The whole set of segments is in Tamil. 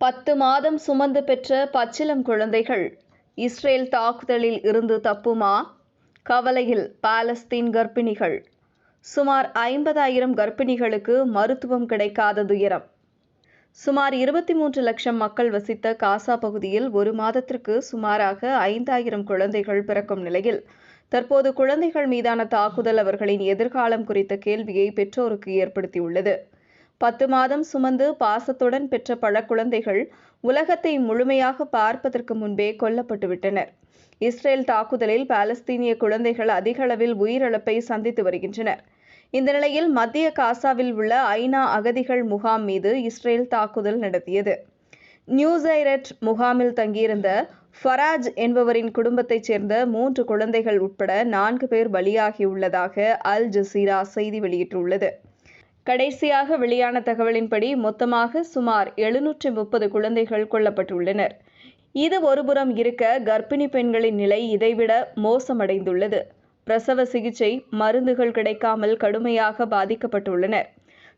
பத்து மாதம் சுமந்து பெற்ற பச்சிலம் குழந்தைகள். இஸ்ரேல் தாக்குதலில் இருந்து தப்புமா? கவலையில் பாலஸ்தீன் கர்ப்பிணிகள். சுமார் ஐம்பதாயிரம் கர்ப்பிணிகளுக்கு மருத்துவம் கிடைக்காத துயரம். சுமார் இருபத்தி மூன்று லட்சம் மக்கள் வசித்த காசா பகுதியில் ஒரு மாதத்திற்கு சுமாராக ஐந்தாயிரம் குழந்தைகள் பிறக்கும் நிலையில் தற்போது குழந்தைகள் மீதான தாக்குதல் அவர்களின் எதிர்காலம் குறித்த கேள்வியை பெற்றோருக்கு ஏற்படுத்தியுள்ளது. பத்து மாதம் சுமந்து பாசத்துடன் பெற்ற பல குழந்தைகள் உலகத்தை முழுமையாக பார்ப்பதற்கு முன்பே கொல்லப்பட்டுவிட்டனர். இஸ்ரேல் தாக்குதலில் பாலஸ்தீனிய குழந்தைகள் அதிக அளவில் உயிரிழப்பை சந்தித்து வருகின்றனர். இந்த நிலையில் மத்திய காசாவில் உள்ள ஐநா அகதிகள் முகாம் மீது இஸ்ரேல் தாக்குதல் நடத்தியது. நியூசைரட் முகாமில் தங்கியிருந்த ஃபராஜ் என்பவரின் குடும்பத்தைச் சேர்ந்த மூன்று குழந்தைகள் உட்பட நான்கு பேர் பலியாகியுள்ளதாக அல் ஜசீரா செய்தி வெளியிட்டுள்ளது. கடைசியாக வெளியான தகவலின்படி மொத்தமாக சுமார் எழுநூற்றி முப்பது குழந்தைகள் கொல்லப்பட்டுள்ளனர். இது ஒருபுறம் இருக்க கர்ப்பிணி பெண்களின் நிலை இதைவிட மோசமடைந்துள்ளது. பிரசவ சிகிச்சை மருந்துகள் கிடைக்காமல் கடுமையாக பாதிக்கப்பட்டுள்ளனர்.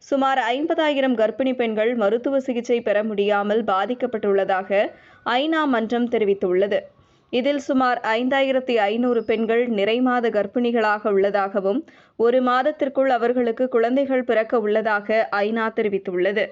சுமார் ஐம்பதாயிரம் கர்ப்பிணி பெண்கள் மருத்துவ சிகிச்சை பெற முடியாமல் பாதிக்கப்பட்டுள்ளதாக ஐநா மன்றம் தெரிவித்துள்ளது. இதில் சுமார் ஐந்தாயிரத்தி ஐநூறு பெண்கள் நிறைமாத கர்ப்பிணிகளாக உள்ளதாகவும் ஒரு மாதத்திற்குள் அவர்களுக்கு குழந்தைகள் பிறக்க உள்ளதாக ஐநா தெரிவித்துள்ளது.